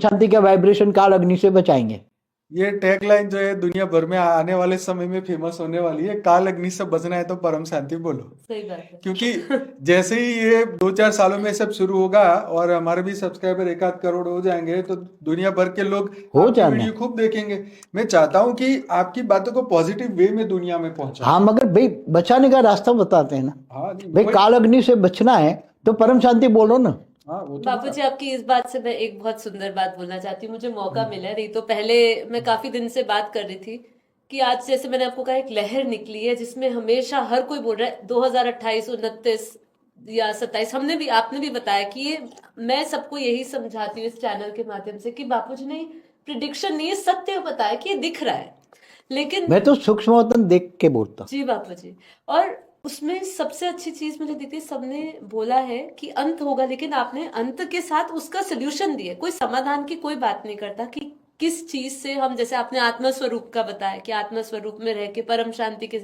शांति का वाइब्रेशन काल अग्नि से बचाएँगे। ये टैगलाइन जो है दुनिया भर में आने वाले समय में फ़ेमस होने वाली है। काल अग्नि से बचना है तो परम शांति बोलो। सही बात है। क्योंकि जैसे ही ये दो चार सालों में सब शुरू होगा और हमारे भी सब्सक्राइबर एक आध करोड़ हो जाएँगे तो दुनिया भर के लोग हो। वीडियो खूब देखेंगे। मैं चाहता हूँ कि आपकी बातों को पॉजिटिव वे में दुनिया में पहुँचा हाँ मगर भाई बचाने का रास्ता बताते हैं ना। हाँ भाई काल अग्नि से बचना है तो परम शांति बोलो ना। तो बापू जी आपकी इस बात से मैं एक बहुत सुंदर बात बोलना चाहती हूँ। मुझे मौका मिला है नहीं तो पहले मैं काफ़ी दिन से बात कर रही थी कि आज जैसे मैंने आपको कहा एक लहर निकली है जिसमें हमेशा हर कोई बोल रहा है 2028 उनतीस या 27 हमने भी आपने भी बताया कि ये मैं सबको यही समझाती हूँ इस चैनल के माध्यम से कि बापू जी ने प्रिडिक्शन नहीं है सत्य बताया कि ये दिख रहा है। लेकिन मैं तो सूक्ष्म देख के बोलता। हूँ जी बापू जी और उसमें सबसे अच्छी चीज़ मुझे दिखती है सबने बोला है कि अंत होगा लेकिन आपने अंत के साथ उसका सोल्यूशन दिया कोई समाधान की कोई बात नहीं करता कि किस चीज़ से हम जैसे आपने आत्मस्वरूप का बताया कि आत्मस्वरूप में रह के परम शांति के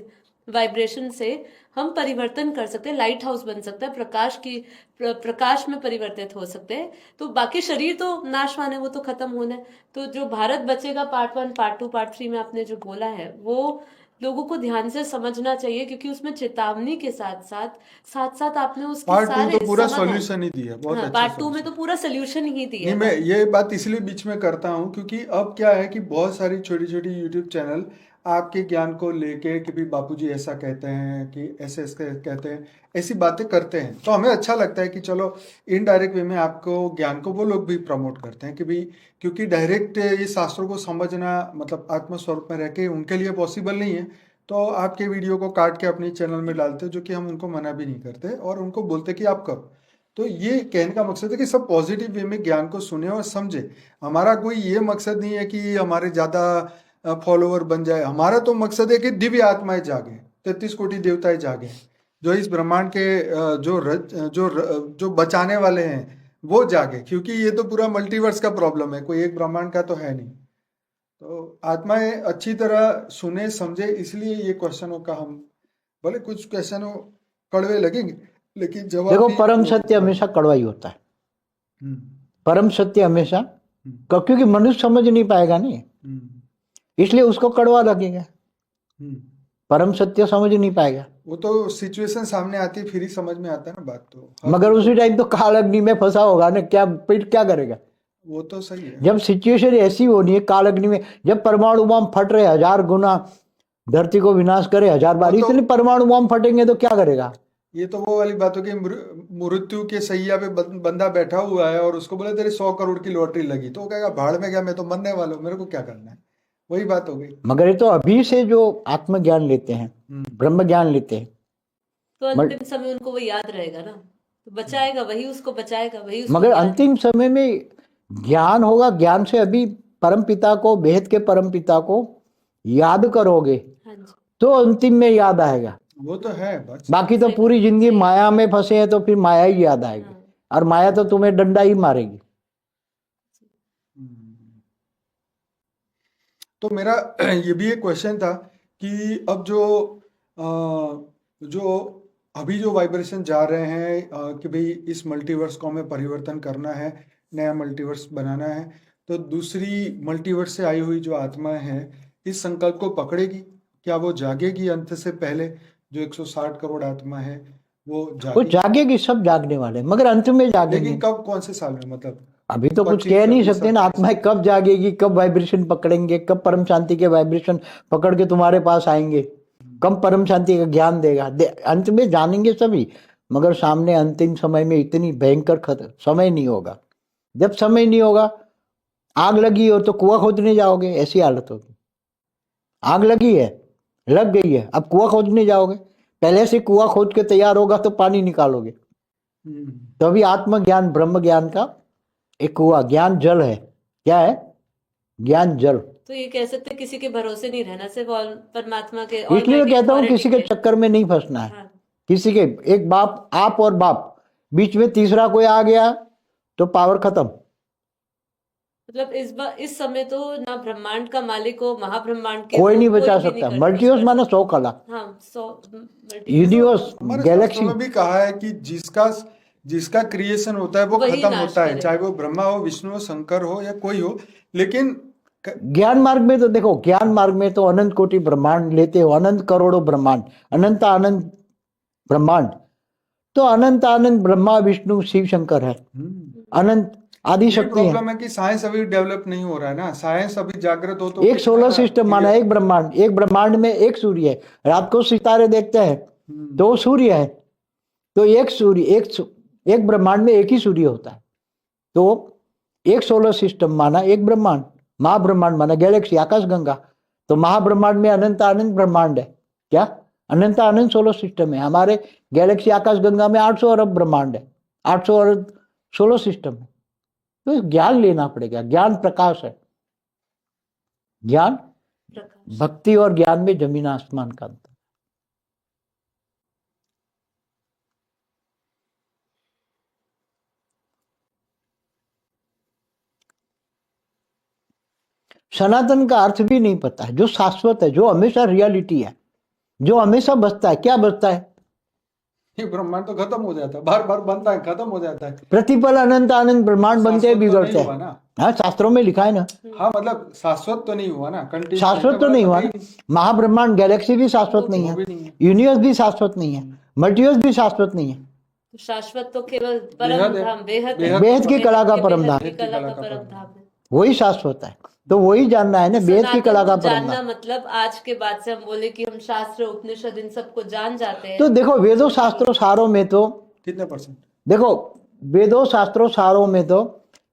वाइब्रेशन से हम परिवर्तन कर सकते हैं लाइट हाउस बन सकता है प्रकाश की प्र, प्रकाश में परिवर्तित हो सकते हैं। तो बाकी शरीर तो नाशवान है वो तो खत्म होना है। तो जो भारत बचेगा part one part two part three में आपने जो बोला है वो लोगों को ध्यान से समझना चाहिए क्योंकि उसमें चेतावनी के साथ साथ साथ साथ आपने उसके सारे तो पूरा सोल्यूशन ही दिया बहुत हाँ, अच्छा पार्ट टू में तो पूरा सोल्यूशन ही दिया नहीं मैं ये बात इसलिए बीच में करता हूँ क्योंकि अब क्या है कि बहुत सारी छोटी छोटी यूट्यूब चैनल आपके ज्ञान को लेके कि भी बापूजी ऐसा कहते हैं कि ऐसे ऐसे कहते हैं, ऐसी बातें करते हैं तो हमें अच्छा लगता है कि चलो इनडायरेक्ट वे में आपको ज्ञान को वो लोग भी प्रमोट करते हैं कि भी क्योंकि डायरेक्ट ये शास्त्रों को समझना मतलब आत्मस्वरूप में रह के उनके लिए पॉसिबल नहीं है। तो आपके वीडियो को काट के अपने चैनल में डालते जो कि हम उनको मना भी नहीं करते और उनको बोलते कि आप कब तो ये कहने का मकसद है कि सब पॉजिटिव वे में ज्ञान को सुने और समझे। हमारा कोई ये मकसद नहीं है कि हमारे ज़्यादा फॉलोवर बन जाए। हमारा तो मकसद है कि दिव्य आत्माएँ जागे तैतीस कोटि देवताएँ जागे। जो इस ब्रह्मांड के जो रच जो र- जो बचाने वाले हैं वो जागे क्योंकि ये तो पूरा मल्टीवर्स का प्रॉब्लम है कोई एक ब्रह्मांड का तो है नहीं। तो आत्माएँ अच्छी तरह सुने समझे इसलिए ये क्वेश्चनों का हम भले कुछ क्वेश्चनों कड़वे लगेंगे लेकिन जवाब देखो परम सत्य हमेशा कड़वा ही होता है। हम्म, परम सत्य हमेशा हम्म, क्योंकि मनुष्य समझ नहीं पाएगा नहीं इसलिए उसको कड़वा लगेगा। हम्म। परम सत्य समझ नहीं पाएगा। वो तो सिचुएशन सामने आती है फिर ही समझ में आता है ना बात तो। मगर उसी टाइम तो काल अग्नि में फंसा होगा ना क्या फिर क्या करेगा? वो तो सही है। जब सिचुएशन ऐसी होनी है काल अग्नि में जब परमाणु बम फट रहे हज़ार गुना धरती को विनाश करे हज़ार बार तो- इतने परमाणु बम फटेंगे तो क्या करेगा? ये तो वो वाली बात हो कि मृत्यु के सैया पे बंदा बैठा हुआ है और उसको बोले तेरे सौ करोड़ की लॉटरी लगी। तो वो कहेगा भाड़ में गया मैं तो मरने वाला हूँ मेरे को क्या करना है? वही बात हो गई। मगर ये तो अभी से जो आत्मज्ञान लेते हैं हम्म, ब्रह्म ज्ञान लेते हैं। तो अंतिम समय उनको वो याद रहेगा ना। तो बचाएगा वही उसको बचाएगा वही उसको मगर ज्ञान- अंतिम समय में ज्ञान होगा ज्ञान से अभी परम पिता को बेहद के परम पिता को याद करोगे हाँ तो अंतिम में याद आएगा। वो तो है बाकी तो पूरी ज़िंदगी माया में फंसे हैं तो फिर माया ही याद आएगी। हाँ। और माया तो तुम्हें डंडा ही मारेगी। तो मेरा ये भी एक क्वेश्चन था कि अब जो अ, जो अभी जो वाइब्रेशन जा रहे हैं अ, कि भाई इस मल्टीवर्स को हमें परिवर्तन करना है नया मल्टीवर्स बनाना है तो दूसरी मल्टीवर्स से आई हुई जो आत्मा है इस संकल्प को पकड़ेगी? क्या वो जागेगी अंत से पहले जो 160 करोड़ आत्मा है वो वो जागेगी? जागेगी सब जागने वाले मगर अंत में जागेगी। कब कौन से साल में मतलब? अभी तो कुछ कह नहीं सकते ना। आत्माएँ कब जागेगी कब वाइब्रेशन पकड़ेंगे कब परम शांति के वाइब्रेशन पकड़ के तुम्हारे पास आएँगे? कब परम शांति का ज्ञान देगा? दे, अंत में जानेंगे सभी मगर सामने अंतिम समय में इतनी भयंकर खतर समय नहीं होगा। जब समय नहीं होगा आग लगी हो तो कुआ खोदने जाओगे ऐसी हालत होगी। आग लगी है लग गई है अब कुआ खोदने जाओगे। पहले से कुआ खोद के तैयार होगा तो पानी निकालोगे। हम्म, तो आत्मज्ञान ब्रह्म ज्ञान का एक कुआ ज्ञान जल है। क्या है? ज्ञान जल। तो ये कह सकते हैं किसी के भरोसे नहीं रहना सिर्फ़ परमात्मा के इसलिए तो कहता हूँ किसी के चक्कर में नहीं फंसना है। हाँ, किसी के एक बाप आप और बाप बीच में तीसरा कोई आ गया तो पावर खत्म। मतलब इस बार इस समय तो ना ब्रह्मांड का मालिक हो महाब्रह्मांड के कोई नहीं बचा सकता। मल्टीवर्स माना सौ कला। हाँ सौ यूनिवर्स गैलेक्सी में भी कहा है कि जिसका जिसका क्रिएशन होता है वो खत्म होता है चाहे वो ब्रह्मा हो विष्णु हो शंकर हो या कोई हो लेकिन ज्ञान मार्ग में तो देखो ज्ञान मार्ग में तो अनंत कोटि ब्रह्मांड लेते हो अनंत करोड़ों ब्रह्मांड अनंत अनंत ब्रह्मांड। तो अनंत अनंत ब्रह्मा विष्णु शिव शंकर है। हम्म, अनंत आदि शक्ति है। प्रॉब्लम है कि साइंस अभी डेवलप नहीं हो रहा है ना। साइंस अभी जागृत हो तो एक सोलर सिस्टम माना एक ब्रह्मांड एक ब्रह्मांड में एक सूर्य है। रात को सितारे देखते हैं हम्म, दो सूर्य है। तो एक सूर्य एक एक ब्रह्मांड में एक ही सूर्य होता है। तो एक सोलर सिस्टम माना एक ब्रह्मांड महाब्रह्मांड माना गैलेक्सी आकाश गंगा। तो महाब्रह्मांड में अनंत अनंत ब्रह्मांड है। क्या? अनंत अनंत सोलर सिस्टम है। हमारे गैलेक्सी आकाश गंगा में 800 अरब ब्रह्मांड है। 800 अरब सोलर सिस्टम है। तो ज्ञान लेना पड़ेगा। ज्ञान प्रकाश है। ज्ञान? भक्ति और ज्ञान में ज़मीन आसमान का सनातन का अर्थ भी नहीं पता है जो शाश्वत है जो हमेशा रियलिटी है जो हमेशा बचता है क्या बचता है? ये ब्रह्मांड तो खत्म हो जाता है बार बार बनता है खत्म हो जाता है। प्रतिपल अनंत आनंद ब्रह्मांड बनते हैं तो बिगड़ते हैं। ना? हाँ शास्त्रों में लिखा है ना। हाँ मतलब शाश्वत तो नहीं हुआ ना कंटिन्यू शाश्वत तो नहीं हुआ महाब्रह्मांड गैलेक्सी भी शाश्वत नहीं है। यूनिवर्स भी शाश्वत नहीं है। मल्टीवर्स भी शाश्वत नहीं है। तो शाश्वत तो केवल बेहद परम धाम बेहद बेहद- की कला का परम की धाम। है वही शाश्वत है। तो वही जानना है ना वेद की कला का जानना मतलब आज के बाद से हम बोले कि हम शास्त्र उपनिषद इन सबको जान जाते हैं। तो देखो वेदों शास्त्रों सारों में तो कितने परसेंट? देखो वेदों शास्त्रों सारों में तो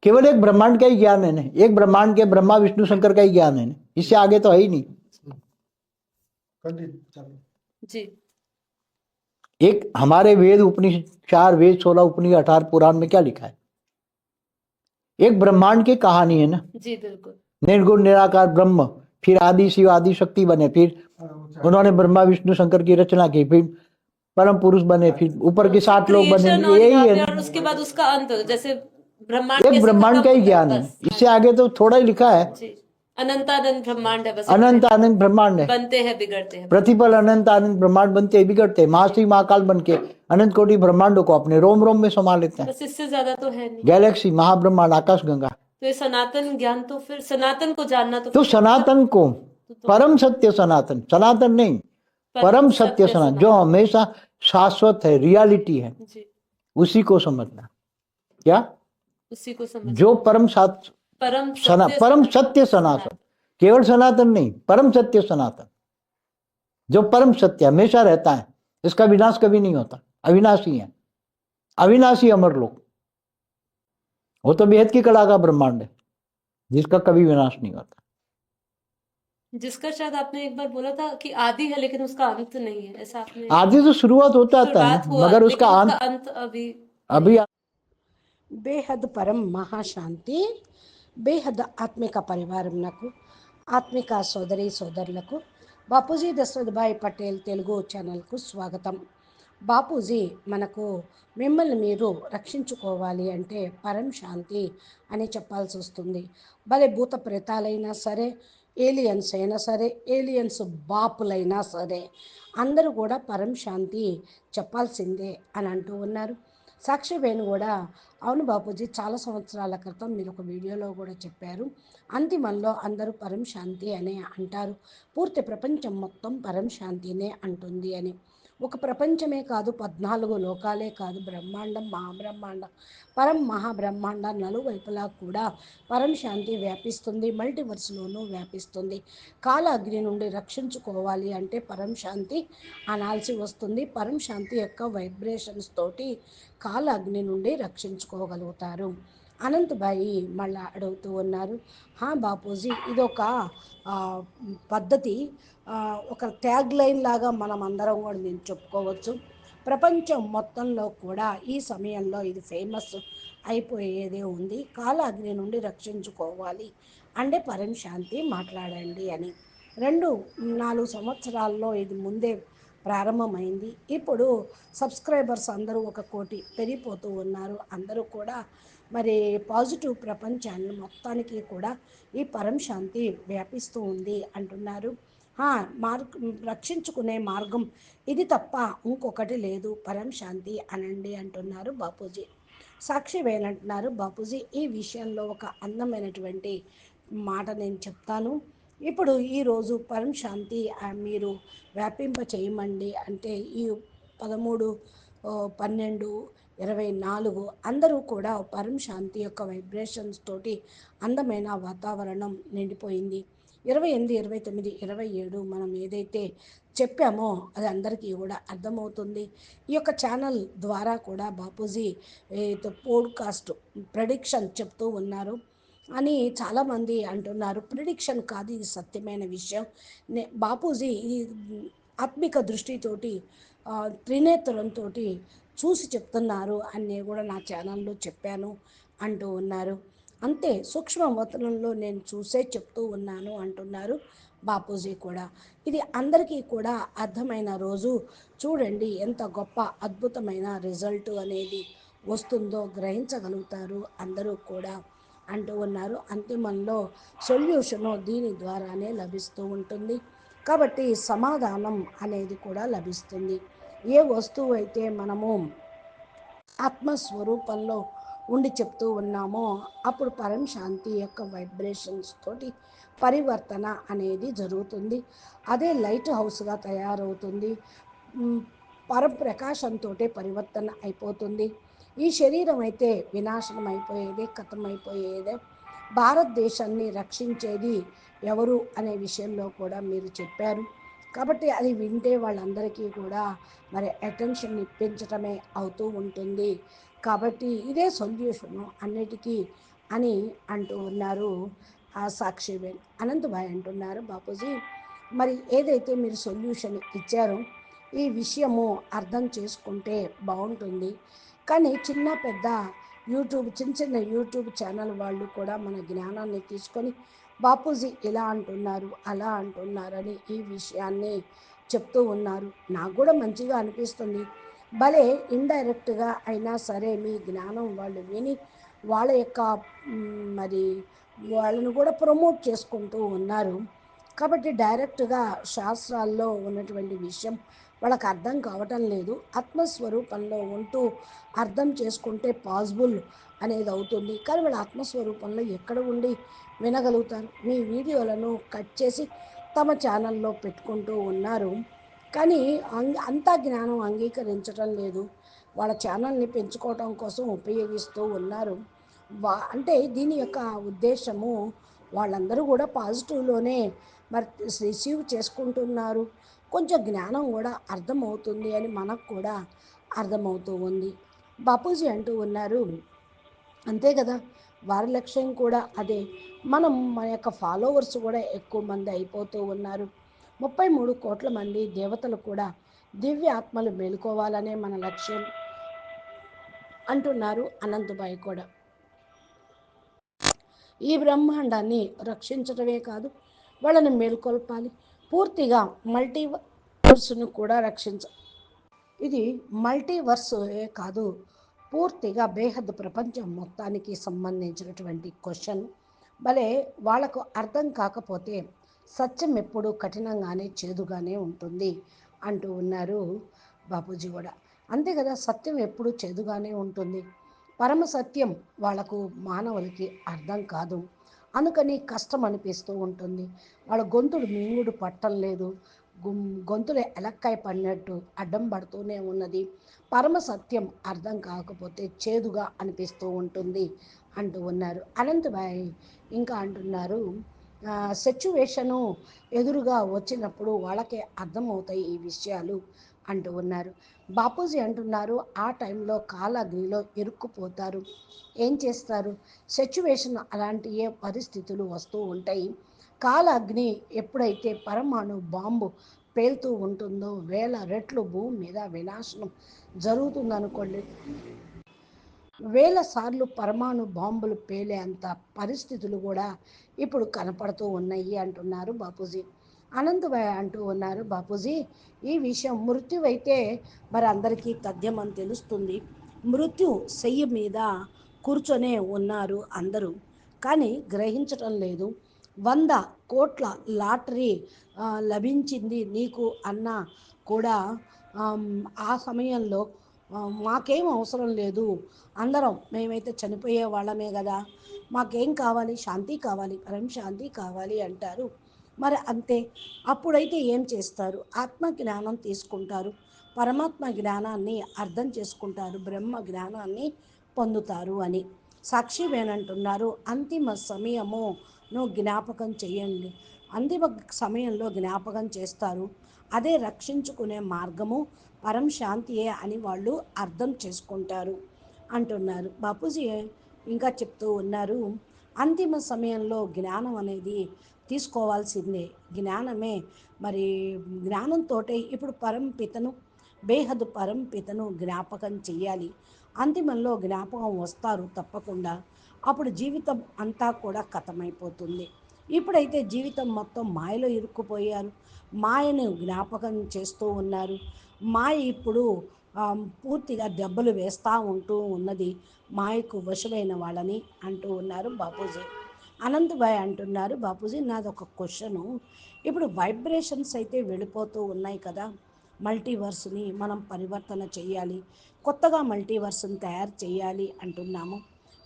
केवल एक ब्रह्मांड का ही ज्ञान है ना। एक ब्रह्मांड के ब्रह्मा विष्णु शंकर का ही ज्ञान है ना। इससे आगे तो है ही नहीं। जी। एक हमारे वेद उपनिषद चार वेद सोलह उपनिषद अठारह पुराण में क्या लिखा है? एक ब्रह्मांड की कहानी है ना? जी बिल्कुल। निर्गुण निराकार ब्रह्म फिर आदि शिव आदि शक्ति बने फिर उन्होंने ब्रह्मा विष्णु शंकर की रचना की फिर परम पुरुष बने फिर ऊपर के सात लोग बने यही है उसके बाद उसका अंत जैसे ब्रह्मांड ब्रह्मांड का ही ज्ञान है। इससे आगे तो थोड़ा ही लिखा है। जी अनंत अनंत ब्रह्मांड है बस अनंत अनंत ब्रह्मांड है। बनते हैं बिगड़ते हैं। प्रतिपल अनंत अनंत ब्रह्मांड बनते हैं, बिगड़ते हैं। महाशिव महाकाल बन के अनंत कोटि ब्रह्मांडों को अपने रोम रोम में समा लेते हैं। बस इससे ज़्यादा तो है नहीं। गैलेक्सी महाब्रह्मांड आकाश गंगा। तो ये सनातन ज्ञान तो फिर सनातन को जानना तो तो सनातन को परम सत्य सनातन। सनातन नहीं परम सत्य सनातन जो हमेशा शाश्वत है रियलिटी है। उसी को समझना। क्या? उसी को समझ जो परम सात परम सना परम सत्य सनातन। केवल सनातन नहीं परम सत्य सनातन। जो परम सत्य हमेशा रहता है इसका विनाश कभी नहीं होता। अविनाशी है। अविनाशी अमर लोग वो तो बेहद की कला का ब्रह्मांड है जिसका कभी विनाश नहीं होता। जिसका शायद आपने एक बार बोला था कि आदि है लेकिन उसका अंत नहीं है। ऐसा आपने आदि तो शुरुआत होता है मगर उसका अंत अभी अभी बेहद परम महाशांति। బేహద్ ఆత్మిక పరివారం నాకు ఆత్మిక సోదరి సోదరులకు. బాపూజీ దశరథభాయ్ పటేల్ తెలుగు ఛానల్కు స్వాగతం. బాపూజీ మనకు మిమ్మల్ని మీరు రక్షించుకోవాలి అంటే పరం శాంతి అని చెప్పాల్సి వస్తుంది. భలే భూత ప్రేతాలైనా సరే ఏలియన్స్ అయినా సరే ఏలియన్స్ బాపులైనా సరే అందరూ కూడా పరం శాంతి చెప్పాల్సిందే అని అంటూ ఉన్నారు. సాక్షి వేణు కూడా అవును బాపూజీ చాలా సంవత్సరాల క్రితం మీరు ఒక వీడియోలో కూడా చెప్పారు. అంతిమంలో అందరూ పరం శాంతి అనే అంటారు. పూర్తి ప్రపంచం మొత్తం పరం శాంతినే అంటుంది అని. ఒక ప్రపంచమే కాదు పద్నాలుగు లోకాలే కాదు బ్రహ్మాండం మహాబ్రహ్మాండం పరం మహాబ్రహ్మాండ నలువైపులా కూడా పరం శాంతి వ్యాపిస్తుంది మల్టీవర్స్లోనూ వ్యాపిస్తుంది. కాల అగ్ని నుండి రక్షించుకోవాలి అంటే పరం శాంతి అనాల్సి వస్తుంది. పరం శాంతి యొక్క వైబ్రేషన్స్ తోటి కాల అగ్ని నుండి రక్షించుకోగలుగుతారు. అనంతబాయి మళ్ళా అడుగుతూ ఉన్నారు. హా బాపూజీ ఇదొక పద్ధతి ఒక ట్యాగ్ లైన్ లాగా మనం అందరం కూడా నేను చెప్పుకోవచ్చు. ప్రపంచం మొత్తంలో కూడా ఈ సమయంలో ఇది ఫేమస్ అయిపోయేదే ఉంది. కాలాగ్ని నుండి రక్షించుకోవాలి. అంటే పరం శాంతి మాట్లాడండి అని. రెండు నాలుగు సంవత్సరాల్లో ఇది ముందే ప్రారంభమైంది. ఇప్పుడు సబ్స్క్రైబర్స్ అందరూ ఒక కోటి పెరిగిపోతూ ఉన్నారు. అందరూ కూడా మరి పాజిటివ్ ప్రపంచాన్ని మొత్తానికి కూడా ఈ పరం శాంతి వ్యాపిస్తూ ఉంది అంటున్నారు. మార్గ రక్షించుకునే మార్గం ఇది తప్ప ఇంకొకటి లేదు. పరం శాంతి అనండి అంటున్నారు బాపూజీ. సాక్షి వేలంటున్నారు బాపూజీ. ఈ విషయంలో ఒక అందమైనటువంటి మాట నేను చెప్తాను. ఇప్పుడు ఈరోజు పరం శాంతి మీరు వ్యాపింప చేయమండి అంటే ఈ పదమూడు పన్నెండు ఇరవై నాలుగు. అందరూ కూడా పరం శాంతి యొక్క వైబ్రేషన్స్ తోటి అందమైన వాతావరణం నిండిపోయింది. ఇరవై ఎనిమిది ఇరవై తొమ్మిది ఇరవై ఏడు మనం ఏదైతే చెప్పామో అది అందరికీ కూడా అర్థమవుతుంది. ఈ యొక్క ఛానల్ ద్వారా కూడా బాపూజీ పోడ్కాస్ట్ ప్రెడిక్షన్ చెప్తూ ఉన్నారు అని చాలామంది అంటున్నారు. ప్రిడిక్షన్ కాదు ఇది సత్యమైన విషయం. నే బాపూజీ ఈ ఆత్మిక దృష్టితోటి త్రినేత్రంతో చూసి చెప్తున్నారు అని కూడా నా ఛానల్లో చెప్పాను అంటూ ఉన్నారు. అంతే సూక్ష్మ వతనంలో నేను చూసే చెప్తూ ఉన్నాను అంటున్నారు బాపూజీ కూడా. ఇది అందరికీ కూడా అర్థమైన రోజు. చూడండి ఎంత గొప్ప అద్భుతమైన రిజల్ట్ అనేది వస్తుందో గ్రహించగలుగుతారు అందరూ కూడా అంటూ ఉన్నారు. అంతిమంలో సొల్యూషను దీని ద్వారానే లభిస్తూ ఉంటుంది. కాబట్టి సమాధానం అనేది కూడా లభిస్తుంది. ఏ వస్తువు అయితే మనము ఆత్మస్వరూపంలో ఉండి చెప్తూ ఉన్నామో అప్పుడు పరం శాంతి యొక్క వైబ్రేషన్స్ తోటి పరివర్తన అనేది జరుగుతుంది. అదే లైట్ హౌస్గా తయారవుతుంది. పరప్రకాశంతో పరివర్తన అయిపోతుంది. ఈ శరీరం అయితే వినాశనం అయిపోయేదే కథమైపోయేదే భారతదేశాన్ని రక్షించేది ఎవరు అనే విషయంలో కూడా మీరు చెప్పారు. కాబట్టి అది వింటే వాళ్ళందరికీ కూడా మరి అటెన్షన్ ఇప్పించటమే అవుతూ ఉంటుంది. కాబట్టి ఇదే సొల్యూషను అన్నిటికీ అని అంటూ ఉన్నారు ఆ సాక్షి వేణ్. అనంతభాయ్ అంటున్నారు బాపూజీ మరి ఏదైతే మీరు సొల్యూషన్ ఇచ్చారో ఈ విషయము అర్థం చేసుకుంటే బాగుంటుంది. కానీ చిన్న పెద్ద యూట్యూబ్ చిన్న చిన్న యూట్యూబ్ ఛానల్ వాళ్ళు కూడా మన జ్ఞానాన్ని తీసుకొని బాపూజీ ఇలా అంటున్నారు అలా అంటున్నారని ఈ విషయాన్ని చెప్తూ ఉన్నారు. నాకు కూడా మంచిగా అనిపిస్తుంది. భలే ఇండైరెక్ట్గా అయినా సరే మీ జ్ఞానం వాళ్ళు విని వాళ్ళ యొక్క మరి వాళ్ళను కూడా ప్రమోట్ చేసుకుంటూ ఉన్నారు. కాబట్టి డైరెక్ట్గా శాస్త్రాల్లో ఉన్నటువంటి విషయం వాళ్ళకి అర్థం కావటం లేదు. ఆత్మస్వరూపంలో ఉంటూ అర్థం చేసుకుంటే పాసిబుల్ అనేది అవుతుంది. కానీ వాళ్ళ ఆత్మస్వరూపంలో ఎక్కడ ఉండి వినగలుగుతారు? మీ వీడియోలను కట్ చేసి తమ ఛానల్లో పెట్టుకుంటూ ఉన్నారు. కానీ అంగ అంతా జ్ఞానం అంగీకరించడం లేదు. వాళ్ళ ఛానల్ని పెంచుకోవటం కోసం ఉపయోగిస్తూ ఉన్నారు. వా అంటే దీని యొక్క ఉద్దేశము వాళ్ళందరూ కూడా పాజిటివ్లోనే మరి రిసీవ్ చేసుకుంటున్నారు. కొంచెం జ్ఞానం కూడా అర్థమవుతుంది అని మనకు కూడా అర్థమవుతూ ఉంది. బాపూజీ అంటూ ఉన్నారు అంతే కదా? వారి లక్ష్యం కూడా అదే. మనం మన యొక్క ఫాలోవర్స్ కూడా ఎక్కువ మంది అయిపోతూ ఉన్నారు. ముప్పై మూడు కోట్ల మంది దేవతలు కూడా దివ్య ఆత్మలు మేలుకోవాలనే మన లక్ష్యం అంటున్నారు అనంతబాయి కూడా. ఈ బ్రహ్మాండాన్ని రక్షించడమే కాదు వాళ్ళని మేల్కొల్పాలి. పూర్తిగా మల్టీవర్స్ను కూడా రక్షించ ఇది మల్టీవర్సే కాదు. పూర్తిగా బేహద్ ప్రపంచం మొత్తానికి సంబంధించినటువంటి క్వశ్చన్. భలే వాళ్ళకు అర్థం కాకపోతే సత్యం ఎప్పుడూ కఠినంగానే చేదుగానే ఉంటుంది అంటూ ఉన్నారు బాపూజీ కూడా అంతే కదా సత్యం ఎప్పుడూ చేదుగానే ఉంటుంది. పరమ సత్యం వాళ్ళకు మానవులకి అర్థం కాదు. అందుకని కష్టం అనిపిస్తూ ఉంటుంది. వాళ్ళ గొంతుడు మింగుడు పట్టం లేదు. గొంతులు ఎలక్కాయ పడినట్టు అడ్డం పడుతూనే ఉన్నది. పరమ సత్యం అర్థం కాకపోతే చేదుగా అనిపిస్తూ ఉంటుంది అంటూ ఉన్నారు. అనంతభాయ్ ఇంకా అంటున్నారు సిచ్యువేషను ఎదురుగా వచ్చినప్పుడు వాళ్ళకే అర్థమవుతాయి ఈ విషయాలు అంటూ ఉన్నారు. బాపూజీ అంటున్నారు ఆ టైంలో కాలగ్నిలో ఇరుక్కుపోతారు. ఏం చేస్తారు? సిచ్యువేషన్ అలాంటి ఏ పరిస్థితులు వస్తూ ఉంటాయి. కాలాగ్ని ఎప్పుడైతే పరమాణు బాంబు పేలుతూ ఉంటుందో వేల రెట్లు భూమి మీద వినాశనం జరుగుతుందనుకోండి. వేల సార్లు పరమాణు బాంబులు పేలేంత పరిస్థితులు కూడా ఇప్పుడు కనపడుతూ ఉన్నాయి అంటున్నారు బాపూజీ. అనంతభాయ్ అంటూ ఉన్నారు బాపూజీ ఈ విషయం మృత్యువైతే మరి అందరికీ తథ్యమని తెలుస్తుంది. మృత్యు శయ్య మీద కూర్చొనే ఉన్నారు అందరూ. కానీ గ్రహించటం లేదు. వంద కోట్ల లాటరీ లభించింది నీకు అన్న కూడా ఆ సమయంలో మాకేం అవసరం లేదు. అందరం మేమైతే చనిపోయే వాళ్ళమే కదా. మాకేం కావాలి? శాంతి కావాలి. పరం శాంతి కావాలి అంటారు. మరి అంతే. అప్పుడైతే ఏం చేస్తారు? ఆత్మ జ్ఞానం తీసుకుంటారు. పరమాత్మ జ్ఞానాన్ని అర్థం చేసుకుంటారు. బ్రహ్మ జ్ఞానాన్ని పొందుతారు అని. సాక్షి వేనంటున్నారు. అంతిమ సమయము ను జ్ఞాపకం చేయండి అంతిమ సమయంలో జ్ఞాపకం చేస్తారు. అదే రక్షించుకునే మార్గము పరం శాంతియే అని వాళ్ళు అర్థం చేసుకుంటారు. అంటున్నారు. బాపూజీ ఇంకా చెప్తూ ఉన్నారు. అంతిమ సమయంలో జ్ఞానం అనేది తీసుకోవాల్సిందే. జ్ఞానమే మరి జ్ఞానంతో ఇప్పుడు పరంపితను బేహద్ పరంపితను జ్ఞాపకం చెయ్యాలి. అంతిమంలో జ్ఞాపకం వస్తారు తప్పకుండా. అప్పుడు జీవితం అంతా కూడా కథమైపోతుంది. ఇప్పుడైతే జీవితం మొత్తం మాయలో ఇరుక్కుపోయారు. మాయను జ్ఞాపకం చేస్తూ ఉన్నారు. మాయ ఇప్పుడు పూర్తిగా దెబ్బలు వేస్తూ ఉంటూ ఉన్నది మాయకు వశమైన వాళ్ళని అంటూ ఉన్నారు బాపూజీ. అనంతభాయ్ అంటున్నారు బాపూజీ నాది ఒక క్వశ్చను. ఇప్పుడు వైబ్రేషన్స్ అయితే వెళ్ళిపోతూ ఉన్నాయి కదా. మల్టీవర్స్ని మనం పరివర్తన చేయాలి కొత్తగా మల్టీవర్స్ని తయారు చేయాలి అంటున్నాము.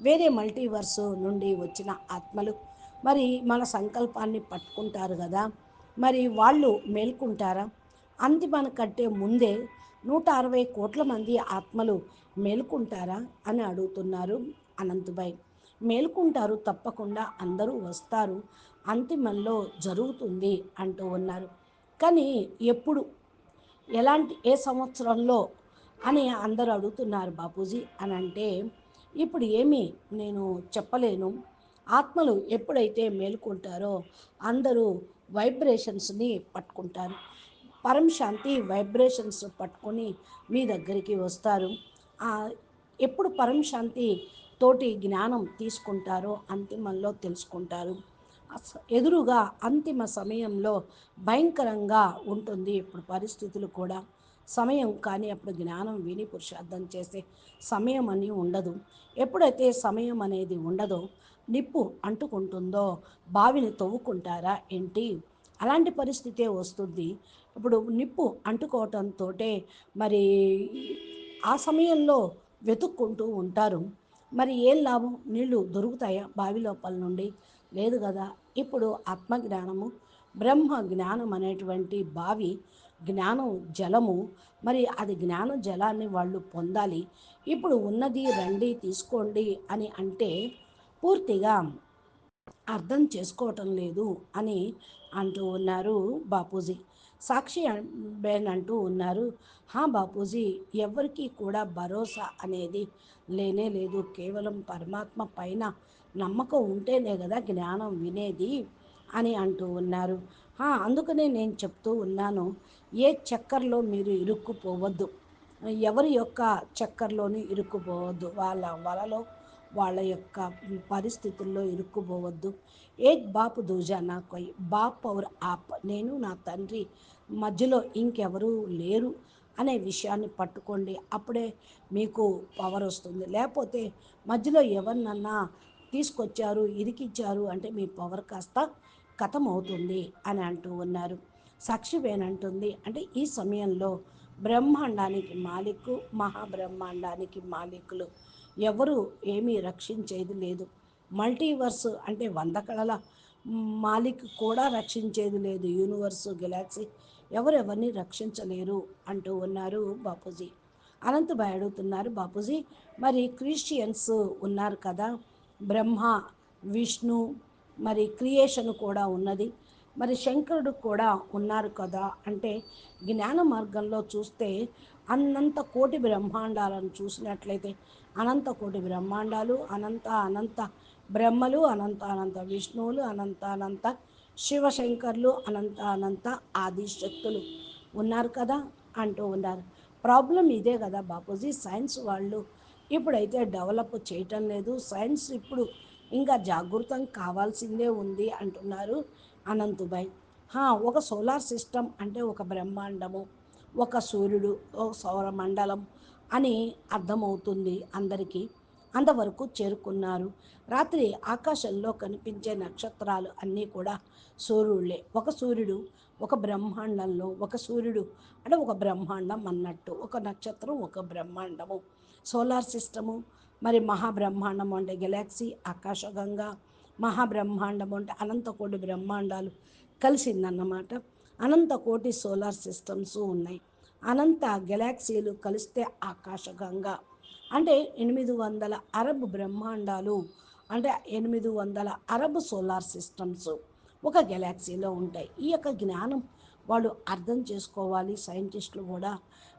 వేరే మల్టీవర్స్ నుండి వచ్చిన ఆత్మలు మరి మన సంకల్పాన్ని పట్టుకుంటారు కదా. మరి వాళ్ళు మేల్కుంటారా? అంతిమన కంటే ముందే నూట అరవై కోట్ల మంది ఆత్మలు మేల్కుంటారా అని అడుగుతున్నారు అనంతభాయ్ మేల్కుంటారు తప్పకుండా అందరూ వస్తారు అంతిమంలో జరుగుతుంది అంటూ ఉన్నారు. కానీ ఎప్పుడు? ఎలాంటి ఏ సంవత్సరంలో? అని అందరూ అడుగుతున్నారు బాపూజీ అని అంటే ఇప్పుడు ఏమీ నేను చెప్పలేను. ఆత్మలు ఎప్పుడైతే మేలుకుంటారో అందరూ వైబ్రేషన్స్ని పట్టుకుంటారు. పరం శాంతి వైబ్రేషన్స్ పట్టుకొని మీ దగ్గరికి వస్తారు. ఎప్పుడు పరం శాంతి తోటి జ్ఞానం తీసుకుంటారో అంతిమంలో తెలుసుకుంటారు. ఎదురుగా అంతిమ సమయంలో భయంకరంగా ఉంటుంది ఇప్పుడు పరిస్థితులు కూడా. సమయం కానీ అప్పుడు జ్ఞానం విని పురుషార్థం చేసే సమయం అని ఉండదు. ఎప్పుడైతే సమయం అనేది ఉండదో నిప్పు అంటుకుంటుందో బావిని తవ్వుకుంటారా ఏంటి? అలాంటి పరిస్థితే వస్తుంది. ఇప్పుడు నిప్పు అంటుకోవటంతో మరి ఆ సమయంలో వెతుక్కుంటూ ఉంటారు. మరి ఏం లాభం? నీళ్ళు దొరుకుతాయా బావి లోపల నుండి? లేదు కదా. ఇప్పుడు ఆత్మజ్ఞానము బ్రహ్మ జ్ఞానం అనేటువంటి బావి జ్ఞానం జలము. మరి అది జ్ఞాన జలాన్ని వాళ్ళు పొందాలి. ఇప్పుడు ఉన్నది రండి తీసుకోండి అని అంటే పూర్తిగా అర్థం చేసుకోవటం లేదు అని అంటూ ఉన్నారు బాపూజీ. సాక్షి బేన్ అంటూ ఉన్నారు హా బాపూజీ ఎవరికి కూడా భరోసా అనేది లేనే లేదు. కేవలం పరమాత్మ పైన నమ్మకం ఉంటేనే కదా జ్ఞానం వినేది అని అంటూ ఉన్నారు. "హా, అందుకనే నేను చెప్తూ ఉన్నాను. ఏ చక్కర్లో మీరు ఇరుక్కుపోవద్దు. ఎవరి యొక్క చక్కర్లోని ఇరుక్కుపోవద్దు. వాళ్ళ వలలో వాళ్ళ యొక్క పరిస్థితుల్లో ఇరుక్కుపోవద్దు. ఏక్ బాపు దూజా నా కొయ్ బాప్ పవర్ ఆప్. నేను నా తండ్రి మధ్యలో ఇంకెవరూ లేరు అనే విషయాన్ని పట్టుకోండి. అప్పుడే మీకు పవర్ వస్తుంది. లేకపోతే మధ్యలో ఎవరినన్నా తీసుకొచ్చారు ఇరికిచ్చారు అంటే మీ పవర్ కాస్త కథం అవుతుంది అని అంటూ ఉన్నారు. సాక్షివేనంటుంది. అంటే ఈ సమయంలో బ్రహ్మాండానికి మాలిక్కు మహాబ్రహ్మాండానికి మాలికులు ఎవరు ఏమీ రక్షించేది లేదు. మల్టీవర్స్ అంటే వంద కళల మాలిక్ కూడా రక్షించేది లేదు. యూనివర్సు గెలాక్సీ ఎవరెవరిని రక్షించలేరు అంటూ ఉన్నారు బాపూజీ. అనంతభాయ్ అడుగుతున్నారు బాపూజీ మరి క్రిస్టియన్స్ ఉన్నారు కదా బ్రహ్మ విష్ణు మరి క్రియేషన్ కూడా ఉన్నది. మరి శంకరుడు కూడా ఉన్నారు కదా? అంటే జ్ఞాన మార్గంలో చూస్తే అనంత కోటి బ్రహ్మాండాలను చూసినట్లయితే అనంత కోటి బ్రహ్మాండాలు అనంత అనంత బ్రహ్మలు అనంత అనంత విష్ణువులు అనంత అనంత శివశంకర్లు అనంత అనంత ఆదిశక్తులు ఉన్నారు కదా? అంటూ ఉన్నారు. ప్రాబ్లం ఇదే కదా బాపూజీ. సైన్స్ వాళ్ళు ఇప్పుడైతే డెవలప్ చేయటం లేదు. సైన్స్ ఇప్పుడు ఇంకా జాగృతం కావాల్సిందే ఉంది అంటున్నారు. అనంతుభాయ్ ఒక సోలార్ సిస్టమ్ అంటే ఒక బ్రహ్మాండము ఒక సూర్యుడు ఒక సౌరమండలం అని అర్థమవుతుంది అందరికీ. అంతవరకు చేరుకున్నారు. రాత్రి ఆకాశంలో కనిపించే నక్షత్రాలు అన్నీ కూడా సూర్యుళ్ళే. ఒక సూర్యుడు ఒక బ్రహ్మాండంలో ఒక సూర్యుడు అంటే ఒక బ్రహ్మాండం అన్నట్టు ఒక నక్షత్రం ఒక బ్రహ్మాండము. సోలార్ సిస్టము మరి మహాబ్రహ్మాండం అంటే గెలాక్సీ ఆకాశగంగా మహాబ్రహ్మాండం అంటే అనంతకోటి బ్రహ్మాండాలు కలిసిందన్నమాట. అనంత కోటి సోలార్ సిస్టమ్స్ ఉన్నాయి. అనంత గెలాక్సీలు కలిస్తే ఆకాశగంగా అంటే ఎనిమిది వందల అరబ్ బ్రహ్మాండాలు. అంటే ఎనిమిది వందల అరబ్ సోలార్ సిస్టమ్స్ ఒక గెలాక్సీలో ఉంటాయి. ఈ యొక్క జ్ఞానం వాళ్ళు అర్థం చేసుకోవాలి. సైంటిస్టులు కూడా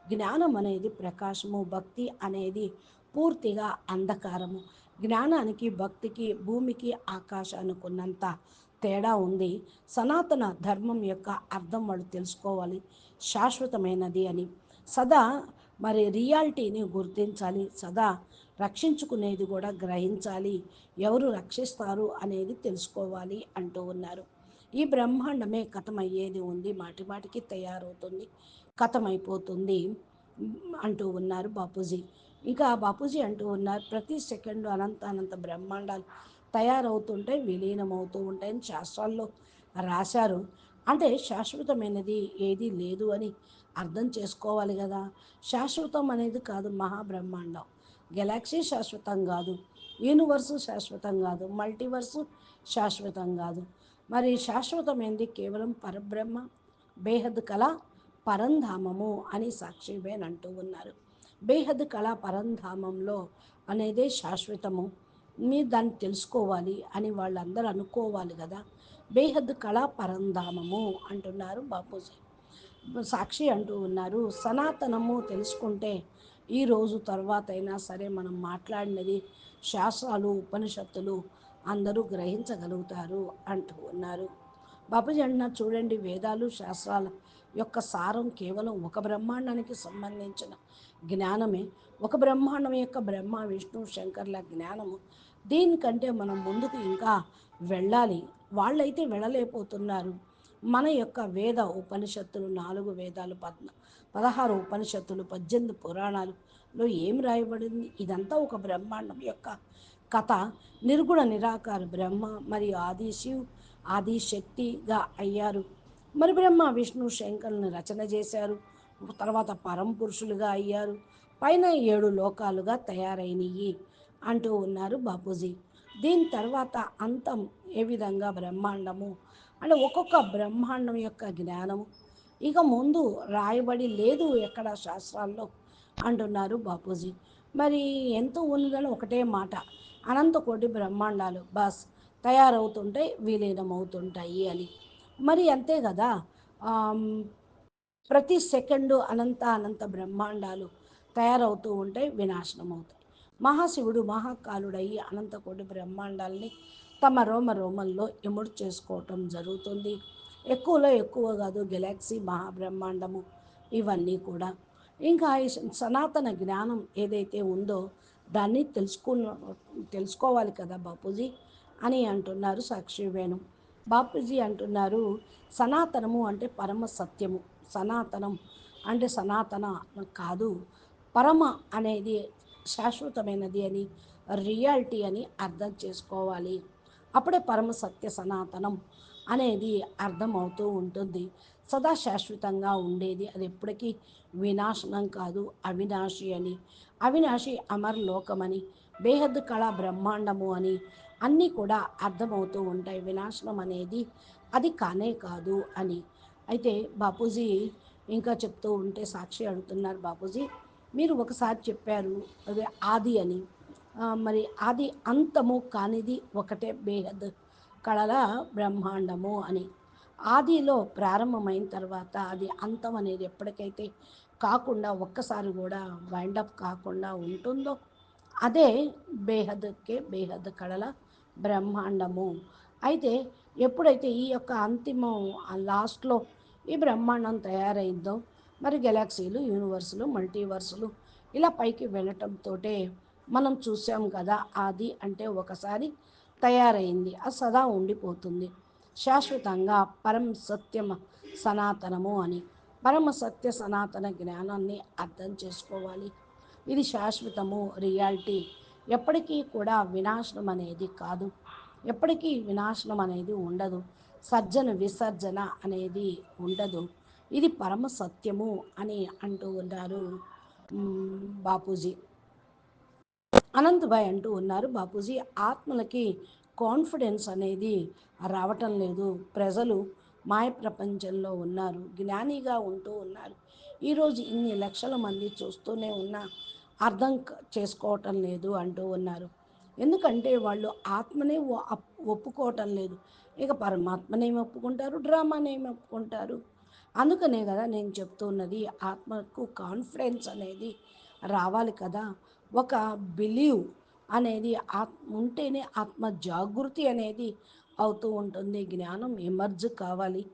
జ్ఞానం అనేది ప్రకాశము భక్తి అనేది పూర్తిగా అంధకారము. జ్ఞానానికి భక్తికి భూమికి ఆకాశానికి ఉన్నంత తేడా ఉంది. సనాతన ధర్మం యొక్క అర్థం వాళ్ళు తెలుసుకోవాలి. శాశ్వతమైనది అని. సదా మరి రియాలిటీని గుర్తించాలి. సదా రక్షించుకునేది కూడా గ్రహించాలి. ఎవరు రక్షిస్తారు అనేది తెలుసుకోవాలి అంటూ ఉన్నారు. ఈ బ్రహ్మాండమే కథమయ్యేది ఉంది. మాటి మాటికి తయారవుతుంది. కథమైపోతుంది అంటూ ఉన్నారు బాపూజీ. ఇంకా బాపూజీ అంటూ ఉన్నారు ప్రతి సెకండు అనంత అనంత బ్రహ్మాండాలు తయారవుతుంటే విలీనమవుతూ ఉంటాయని శాస్త్రాల్లో రాశారు. అంటే శాశ్వతమైనది ఏది లేదు అని అర్థం చేసుకోవాలి కదా. శాశ్వతం అనేది కాదు మహాబ్రహ్మాండం. గెలాక్సీ శాశ్వతం కాదు యూనివర్సు శాశ్వతం కాదు మల్టీవర్సు శాశ్వతం కాదు. మరి శాశ్వతమైనది కేవలం పరబ్రహ్మ బేహద్ కళ పరంధామము అని సాక్షిబేన్ అంటూ ఉన్నారు. బేహద్ కళా పరంధామంలో అనేదే శాశ్వతము. మీరు దాన్ని తెలుసుకోవాలి అని వాళ్ళందరూ అనుకోవాలి కదా. బేహద్ కళా పరంధామము అంటున్నారు బాపూజీ. సాక్షి అంటూ ఉన్నారు సనాతనము తెలుసుకుంటే ఈ రోజు తర్వాత అయినా సరే మనం మాట్లాడినది శాస్త్రాలు ఉపనిషత్తులు అందరూ గ్రహించగలుగుతారు అంటూ ఉన్నారు. బాపూజీ అంటున్నారు చూడండి వేదాలు శాస్త్రాల యొక్క సారం కేవలం ఒక బ్రహ్మాండానికి సంబంధించిన జ్ఞానమే. ఒక బ్రహ్మాండం యొక్క బ్రహ్మ విష్ణు శంకర్ల జ్ఞానము. దీనికంటే మనం ముందుకు ఇంకా వెళ్ళాలి. వాళ్ళైతే వెళ్ళలేకపోతున్నారు. మన యొక్క వేద ఉపనిషత్తులు నాలుగు వేదాలు పద్న పదహారు ఉపనిషత్తులు పద్దెనిమిది పురాణాలులో ఏం రాయబడింది? ఇదంతా ఒక బ్రహ్మాండం యొక్క కథ. నిర్గుణ నిరాకార బ్రహ్మ మరియు ఆది శివ్ ఆది శక్తిగా అయ్యారు. మరి బ్రహ్మ విష్ణు శంకర్లను రచన చేశారు. తర్వాత పరం పురుషులుగా అయ్యారు. పైన ఏడు లోకాలుగా తయారైనవి అంటూ ఉన్నారు బాపూజీ. దీని తర్వాత అంతం ఏ విధంగా బ్రహ్మాండము? అంటే ఒక్కొక్క బ్రహ్మాండం యొక్క జ్ఞానము. ఇక ముందు రాయబడి లేదు ఎక్కడ శాస్త్రాల్లో అంటున్నారు బాపూజీ. మరి ఎంతో ఉన్నదని ఒకటే మాట. అనంత కోటి బ్రహ్మాండాలు బస్ తయారవుతుంటాయి విలీనమవుతుంటాయి అని. మరి అంతే కదా. ప్రతి సెకండు అనంత అనంత బ్రహ్మాండాలు తయారవుతూ ఉంటాయి వినాశనం అవుతాయి మహాశివుడు మహాకాలుడయ్యి అనంత కోటి బ్రహ్మాండాల్ని తమ రోమ రోమల్లో ఇముడు చేసుకోవటం జరుగుతుంది. ఎక్కువలో ఎక్కువ కాదు గెలాక్సీ మహాబ్రహ్మాండము ఇవన్నీ కూడా. ఇంకా ఈ సనాతన జ్ఞానం ఏదైతే ఉందో దాన్ని తెలుసుకున్న తెలుసుకోవాలి కదా బాపూజీ అని అంటున్నారు సాక్షి వేణు. బాపూజీ అంటున్నారు సనాతనము అంటే పరమ సత్యము. సనాతనం అంటే సనాతన కాదు. పరమ అనేది శాశ్వతమైనది అని రియాలిటీ అని అర్థం చేసుకోవాలి. అప్పుడే పరమ సత్య సనాతనం అనేది అర్థమవుతూ ఉంటుంది. సదా శాశ్వతంగా ఉండేది. అది ఎప్పటికీ వినాశనం కాదు అవినాశి అని. అవినాశి అమర్లోకమని బేహద్ కళ బ్రహ్మాండము అని అన్నీ కూడా అర్థమవుతూ ఉంటాయి. వినాశనం అనేది అది కానే కాదు అని. అయితే బాపూజీ ఇంకా చెప్తూ ఉంటే సాక్షి అడుగుతున్నారు బాపూజీ. మీరు ఒకసారి చెప్పారు అదే ఆది అని. మరి ఆది అంతము కానిది ఒకటే బేహద్ కళల బ్రహ్మాండము అని. ఆదిలో ప్రారంభమైన తర్వాత అది అంతం అనేది ఎప్పటికైతే కాకుండా ఒక్కసారి కూడా వైండప్ కాకుండా ఉంటుందో అదే బేహద్కే బేహద్ కళల బ్రహ్మాండము. అయితే ఎప్పుడైతే ఈ యొక్క అంతిమం లాస్ట్లో ఈ బ్రహ్మాండం తయారైందో మరి గెలాక్సీలు యూనివర్సులు మల్టీవర్సులు ఇలా పైకి వెళ్ళటంతో మనం చూసాం కదా అది అంటే ఒకసారి తయారైంది. అది సదా ఉండిపోతుంది. శాశ్వతంగా పరమ సత్యం సనాతనము అని. పరమ సత్య సనాతన జ్ఞానాన్ని అర్థం చేసుకోవాలి. ఇది శాశ్వతము రియాలిటీ. ఎప్పటికీ కూడా వినాశనం అనేది కాదు. ఎప్పటికీ వినాశనం అనేది ఉండదు. సర్జన విసర్జన అనేది ఉండదు. ఇది పరమ సత్యము అని అంటూ ఉన్నారు బాపూజీ. అనంతభాయ్ అంటూ ఉన్నారు బాపూజీ ఆత్మలకి కాన్ఫిడెన్స్ అనేది రావటం లేదు. ప్రజలు మాయ ప్రపంచంలో ఉన్నారు జ్ఞానిగా ఉంటూ ఉన్నారు. ఈరోజు ఇన్ని లక్షల మంది చూస్తూనే ఉన్నా అర్థం చేసుకోవటం లేదు అంటూ ఉన్నారు. ఎందుకంటే వాళ్ళు ఆత్మనే ఒప్పుకోవటం లేదు. ఇక పరమాత్మనేమి ఒప్పుకుంటారు డ్రామానేమి ఒప్పుకుంటారు. అందుకనే కదా నేను చెప్తున్నది ఆత్మకు కాన్ఫిడెన్స్ అనేది రావాలి కదా. ఒక బిలీవ్ అనేది ఆత్మ ఉంటేనే ఆత్మ జాగృతి అనేది అవుతూ ఉంటుంది జ్ఞానం ఎమర్జ్ కావాలి.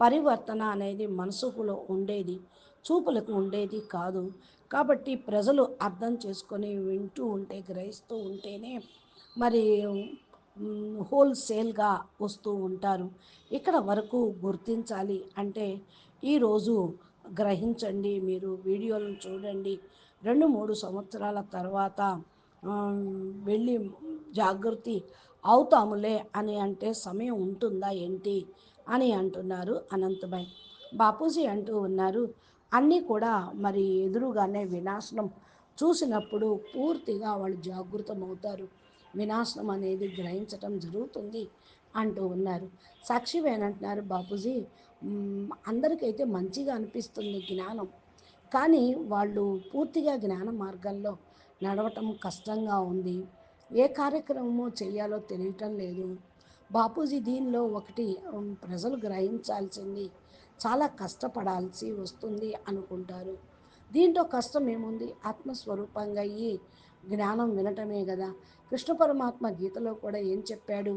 పరివర్తన అనేది మనసుకులో ఉండేది చూపులకు ఉండేది కాదు. కాబట్టి ప్రజలు అర్థం చేసుకొని వింటూ ఉంటే గ్రహిస్తూ ఉంటేనే మరి హోల్సేల్గా వస్తూ ఉంటారు. ఇక్కడ వరకు గుర్తించాలి అంటే ఈరోజు గ్రహించండి మీరు వీడియోలను చూడండి. రెండు మూడు సంవత్సరాల తర్వాత వెళ్ళి జాగృతి అవుతాములే అని అంటే సమయం ఉంటుందా ఏంటి అని అంటున్నారు అనంతభాయ్ బాపూజీ అంటూ ఉన్నారు అన్నీ కూడా మరి ఎదురుగానే వినాశనం. చూసినప్పుడు పూర్తిగా వాళ్ళు జాగృతం అవుతారు వినాశనం అనేది గ్రహించటం జరుగుతుంది అంటూ ఉన్నారు. సాక్షి వేనంటున్నారు బాపూజీ అందరికైతే మంచిగా అనిపిస్తుంది జ్ఞానం. కానీ వాళ్ళు పూర్తిగా జ్ఞాన మార్గంలో నడవటం కష్టంగా ఉంది. ఏ కార్యక్రమమో చేయాలో తెలియటం లేదు. బాపూజీ దీనిలో ఒకటి ప్రజలు గ్రహించాల్సింది చాలా కష్టపడాల్సి వస్తుంది అనుకుంటారు. దీంట్లో కష్టం ఏముంది? ఆత్మస్వరూపంగా ఈ జ్ఞానం వినటమే కదా. కృష్ణ పరమాత్మ గీతలో కూడా ఏం చెప్పాడు?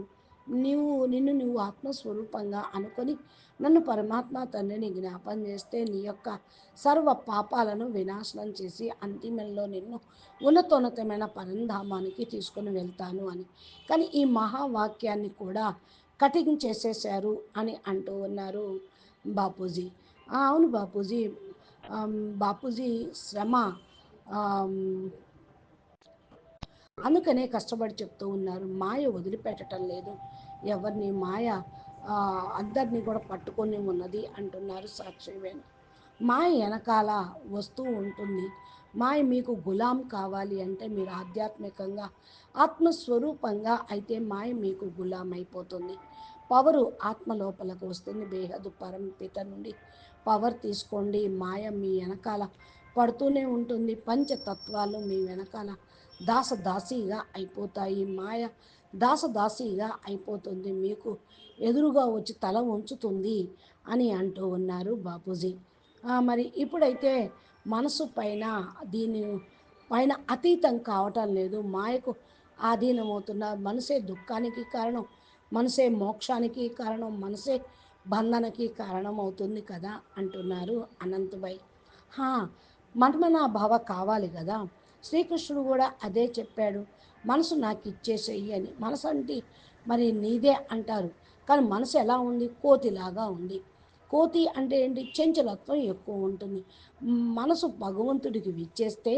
నీవు నిన్ను నువ్వు ఆత్మస్వరూపంగా అనుకొని నన్ను పరమాత్మ తండ్రిని జ్ఞాపం చేస్తే నీ యొక్క సర్వ పాపాలను వినాశనం చేసి అంతిమంలో నిన్ను ఉన్నతోన్నతమైన పరంధామానికి తీసుకొని వెళ్తాను అని. కానీ ఈ మహావాక్యాన్ని కూడా కటింగ్ చేసేసారు అని అంటూ ఉన్నారు బాపూజీ. అవును బాపూజీ. బాపూజీ శ్రమ అందుకనే కష్టపడి చెప్తూ ఉన్నారు. మాయ వదిలిపెట్టడం లేదు. ఎవరిని మాయ అందరినీ కూడా పట్టుకొని ఉన్నది అంటున్నారు సాక్షివేణ మాయ వెనకాల వస్తూ ఉంటుంది. మాయ మీకు గులాం కావాలి అంటే మీరు ఆధ్యాత్మికంగా ఆత్మస్వరూపంగా అయితే మాయ మీకు గులాం అయిపోతుంది. పవరు ఆత్మ లోపలకు వస్తుంది. బేహదు పరంపిత నుండి పవర్ తీసుకోండి. మాయ మీ వెనకాల పడుతూనే ఉంటుంది. పంచతత్వాలు మీ వెనకాల దాసదాసీగా అయిపోతాయి మాయ. దాసదాసీగా అయిపోతుంది. మీకు ఎదురుగా వచ్చి తల ఉంచుతుంది అని అంటూ ఉన్నారు బాపూజీ. మరి ఇప్పుడైతే మనసు పైన దీని పైన అతీతం కావటం లేదు. మాయకు ఆధీనమవుతున్న మనసే దుఃఖానికి కారణం మనసే మోక్షానికి కారణం మనసే బంధనకి కారణం అవుతుంది కదా అంటున్నారు అనంతభాయ్ హా మన్మనా భావ కావాలి కదా. శ్రీకృష్ణుడు కూడా అదే చెప్పాడు. మనసు నాకు ఇచ్చేసేయి అని. మనసు అంటే మరి నీదే అంటారు. కానీ మనసు ఎలా ఉంది? కోతిలాగా ఉంది. కోతి అంటే ఏంటి? చెంచలత్వం ఎక్కువ ఉంటుంది. మనసు భగవంతుడికి ఇచ్చేస్తే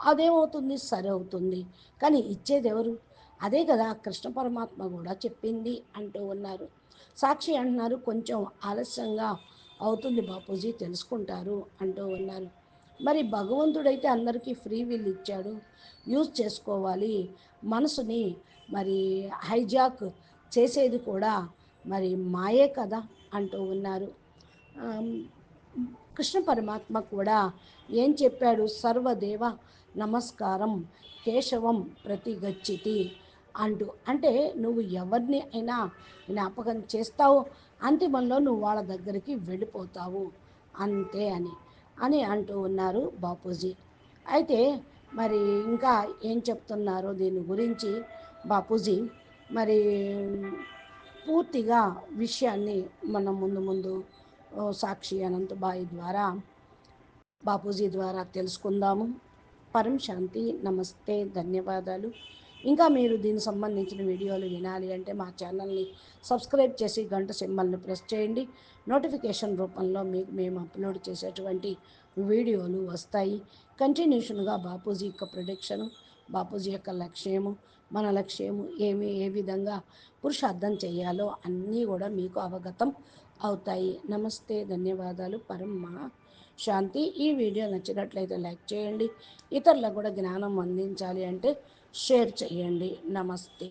అదేమవుతుంది? సరే అవుతుంది కానీ ఇచ్చేది ఎవరు అదే కదా కృష్ణ పరమాత్మ కూడా చెప్పింది అంటూ ఉన్నారు. సాక్షి అంటున్నారు కొంచెం ఆలస్యంగా అవుతుంది బాపూజీ తెలుసుకుంటారు అంటూ ఉన్నారు. మరి భగవంతుడైతే అందరికీ ఫ్రీ విల్ ఇచ్చాడు. యూజ్ చేసుకోవాలి. మనసుని మరి హైజాక్ చేసేది కూడా మరి మాయే కదా అంటూ ఉన్నారు. కృష్ణ పరమాత్మ కూడా ఏం చెప్పాడు? సర్వదేవ నమస్కారం కేశవం ప్రతి గచ్చితి అంటూ. అంటే నువ్వు ఎవరిని అయినా జ్ఞాపకం చేస్తావు అంతిమంలో నువ్వు వాళ్ళ దగ్గరికి వెళ్ళిపోతావు. అంతే అని. అని అంటూ ఉన్నారు బాపూజీ. అయితే మరి ఇంకా ఏం చెప్తున్నారో దీని గురించి బాపూజీ మరి పూర్తిగా విషయాన్ని మనం ముందు ముందు సాక్షి అనంతబాయి ద్వారా బాపూజీ ద్వారా తెలుసుకుందాము. పరం శాంతి నమస్తే ధన్యవాదాలు. ఇంకా మీరు దీనికి సంబంధించిన వీడియోలు వినాలి అంటే మా ఛానల్ని సబ్స్క్రైబ్ చేసి గంట సింబల్ని ప్రెస్ చేయండి. నోటిఫికేషన్ రూపంలో మీకు మేము అప్లోడ్ చేసేటువంటి వీడియోలు వస్తాయి. కంటిన్యూషన్గా బాపూజీ యొక్క ప్రొడిక్షన్ బాపూజీ యొక్క లక్ష్యము మన లక్ష్యము ఏమి ఏ విధంగా పురుషార్థం చేయాలో అన్నీ కూడా మీకు అవగతం అవుతాయి. నమస్తే ధన్యవాదాలు. పరం శాంతి. ఈ వీడియో నచ్చినట్లయితే లైక్ చేయండి. ఇతరులకు కూడా జ్ఞానం అందించాలి అంటే షేర్ చేయండి. నమస్తే.